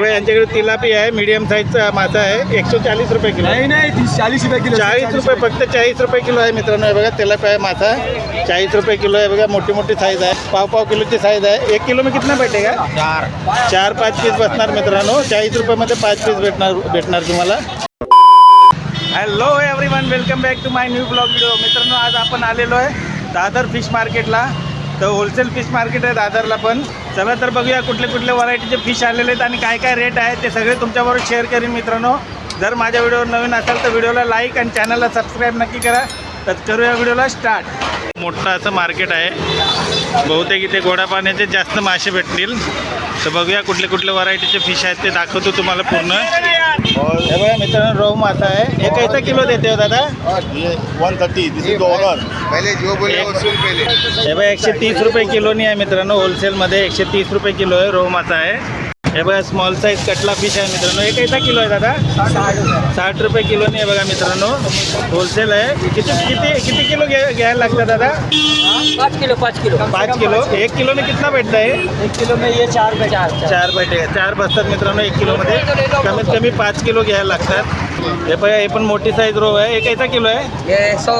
बघा यांच्याकडे तिलापी आहे मीडियम साईजचा मासा आहे एकशे चाळीस रुपये किलो. नहीं नहीं तीस चालीस रुपए किलो चाळीस रुपये फक्त चाळीस रुपये किलो आहे मित्रांनो. हे बघा तिलापी आहे मासा. चाळीस रुपये किलो आहे बघा मोठी मोठी साईज आहे. पाव पाव किलोची साईज आहे. एक किलो मी कितना भेटेगा चार. चार पाच पीस बसणार मित्रांनो. चाळीस रुपयामध्ये पाच पीस भेटणार भेटणार तुम्हाला. Hello everyone welcome back to my new blog video मित्रांनो आज आपण आलेलो आहे दादर फिश मार्केटला तर होलसेल फिश मार्केट आहे दादरला पण. चला तर बघूया कुठले कुठले व्हरायटीचे फिश आलेले आहेत आणि काय काय रेट आहे ते सगळे तुमच्याबरोबर शेअर करीन मित्रांनो. जर माझ्या व्हिडिओवर नवीन असाल तर व्हिडिओला लाईक आणि चॅनलला सबस्क्राईब नक्की करा. तर करूया व्हिडिओला स्टार्ट मोठं असं मार्केट आहे. बहुतेक इथे गोड्या पाण्याचे जास्त मासे भेटतील. तर बघूया कुठले कुठले व्हरायटीचे फिश आहेत ते दाखवतो तुम्हाला पूर्ण. हे बघा मित्रांनो रोहू मासा आहे. हे कैसा किलो देते हो दादा? वन थर्टी पहिले जो बोले हे बघा एकशे तीस रुपये किलोनी आहे मित्रांनो होलसेलमध्ये एकशे तीस रुपये किलो आहे रोहू मासा आहे. हे बघा स्मॉल साईज कटला फिश आहे मित्रांनो. हे कैसा किलो आहे दादा? साठ रुपये किलोनी आहे बघा मित्रांनो. होलसेल आहे. किती किती किती किलो घ्या घ्यायला लागतं दादा? पाँच किलो पाँच किलो. पाच किलो. एक किलो में कितना भेटता है एक किलो में ये चार चार चार बैठे चार बसतात मित्रांनो एक किलोमध्ये. कमीत कमी पाच किलो घ्यायला लागतात. हे बघा हे पण मोठी साईज रो आहे. एक कैसा किलो आहे? ये सौ.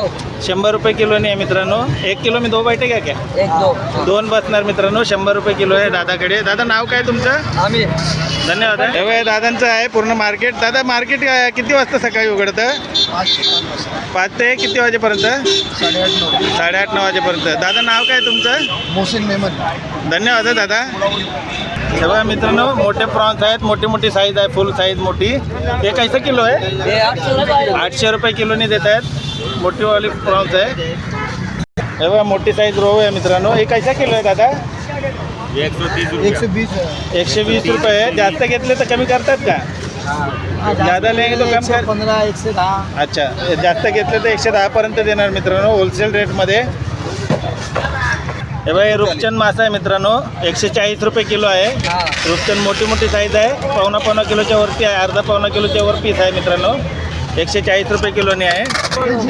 शंभर रुपये किलोने आहे मित्रांनो. एक किलो में दो बैठे का क्या? एक दो दोन बसणार मित्रांनो शंभर रुपये किलो आहे दादाकडे. दादा नाव काय तुमचं? आमिर. धन्यवाद हे. बघा दादांचं आहे पूर्ण मार्केट दादा मार्केट काय किती वाजता सकाळी उघडतं? पाच ते किती वाजेपर्यंत? साडेआठ नऊ वाजेपर्यंत. दादा नाव काय तुमचं? मोहसिन मेमन. धन्यवाद दादा। बघा मित्रांनो मोठे प्रॉन्स आहेत मोठी मोठी साईज आहे फुल साईज मोठी. हे कैसा किलो आहे? आठशे रुपये किलोनी देत आहेत. मोठीवाली प्रॉन्स आहे. हे बघा मोठी साईज रोहू आहे मित्रांनो. हे कैसा किलो आहे दादा? एकशे वीस रुपये जास्त घेतले तर कमी करतात का? ज्यादा लेंगे तो कम कर पंद्रह एक से दहा. अच्छा जास्त घेतले तर एकशे दहापर्यंत देणार मित्रांनो होलसेल रेटमध्ये हे बघा हे रूपचंद मासा आहे मित्रांनो. एकशे चाळीस रुपये किलो आहे. रूपचंद मोठी मोठी साईज आहे. पावणा पावणा किलोच्या वरती आहे. अर्धा पावणा किलोच्या वर पीस आहे मित्रांनो. एकशे चाळीस रुपये किलोने आहे.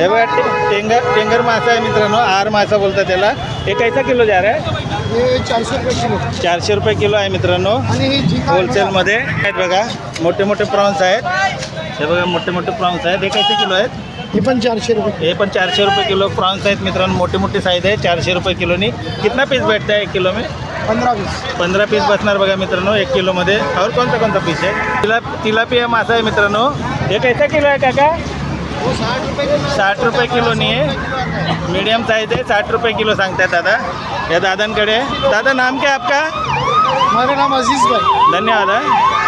हे बघा टेंगर टेंगर मासा आहे मित्रांनो. आर मासा बोलतात त्याला. हे कैसा किलो जा रहा आहे चारशे रुपये किलो. चारशे रुपये किलो आहे मित्रांनो. होलसेलमध्ये आहेत बघा. मोठे मोठे प्रॉन्स आहेत. हे बघा मोठे मोठे प्रॉन्स आहेत. हे कैसे किलो आहेत? ही पण चारशे रुपये. हे पण चारशे रुपये किलो प्रॉन्स आहेत मित्रांनो. मोठी मोठी साईज आहे चारशे रुपये किलोनी. कितना पीस भेटता है एक किलो में? पंधरा वीस पंधरा पीस बसणार बघा मित्रांनो एक किलोमध्ये और कोणता कोणता पीस आहे? तिला तिलापिया मासा आहे मित्रांनो. हे कैसा किलो आहे काका? साठ रुपये किलो साठ रुपये किलोनी आहे. मीडियम साईज आहे साठ रुपये किलो सांगताय दादा. या दादांकडे. आहे. दादा नाम क्या आपका? माझं नाम अजीज भाई. धन्यवाद हा.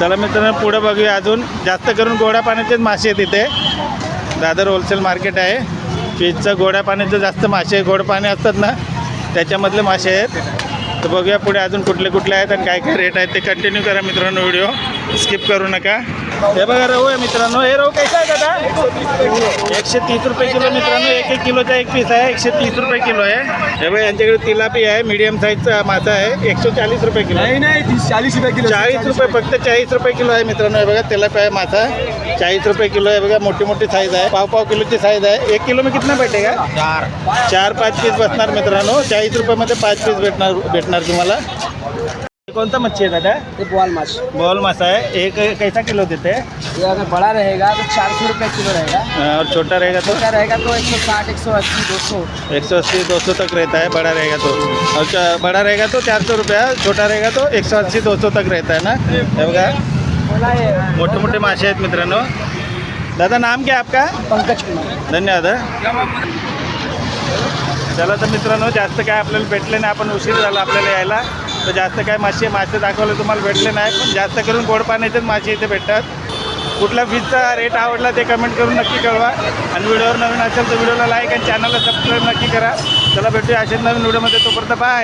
चला मित्रांनो पुढे बघूया अजून. जास्त करून गोड्या पाण्याचेच मासे आहेत इथे. दादर होलसेल मार्केट आहे. फिशचं गोड्या पाण्याचं जास्त मासे गोड पाणी असतात ना त्याच्यामधले मासे आहेत. तर बघूया पुढे अजून कुठले कुठले आहेत आणि काय काय रेट आहेत ते कंटिन्यू करा मित्रांनो व्हिडिओ स्किप करू नका. हे बघा रहू आहे मित्रांनो. हे रहू कैसा आहे दादा? एकशे तीस रुपये किलो मित्रांनो. एक एक किलोचा एक पीस आहे. एकशे तीस रुपये किलो आहे. हे बघा यांच्याकडे तिलापी आहे. मीडियम साईजचा मासा आहे. एकशे चाळीस रुपये किलो नहीं नहीं तीस चालीस रुपए किलो चाळीस रुपये फक्त चाळीस रुपये किलो आहे मित्रांनो. हे बघा त्याला आहे मासा. चाळीस रुपये किलो है बघा मोठी मोठी साईज आहे. पाव पाव किलोची साईज आहे. एक किलो में कितना भेटेगा? चार. चार पाच पीस बसणार मित्रांनो. चाळीस रुपयामध्ये पाच पीस भेटणार भेटणार तुम्हाला. हे कोणता मच्छी है दादा? ये बोल माछ बॉल मासा है एक कैसा किलो देते? हैं ये अगर बड़ा रहेगा तो चार सौ रुपये किलो रहेगा. और छोटा रहेगा तो? छोटा रहेगा तो एक सौ साठ एक सौ अस्सी दो सौ. एक सौ अस्सी दो सौ तक रहता है बड़ा रहेगा तो. और बड़ा रहेगा तो चार सौ रुपया छोटा रहेगा तो एक सौ अस्सी दो सौ तक रहता है ना? हे मोठे मोठे मासे आहेत मित्रांनो. दादा नाम क्या आपका? पंकज कुमार. धन्यवाद चला तर मित्रांनो जास्त काय आपल्याला भेटले नाही आपण उशीर झाला आपल्याला यायला. तर जास्त काय मासे मासे दाखवले तुम्हाला भेटले नाही पण जास्त करून गोड पाण्याचेच मासे इथे भेटतात. कुठल्या फिशचा रेट आवडला ते कमेंट करून नक्की कळवा. आणि व्हिडिओवर नवीन असेल तर व्हिडिओला लाईक आणि चॅनलला सबस्क्राईब नक्की करा. चला भेटूया असेच नवीन व्हिडिओमध्ये तोपर्यंत बाय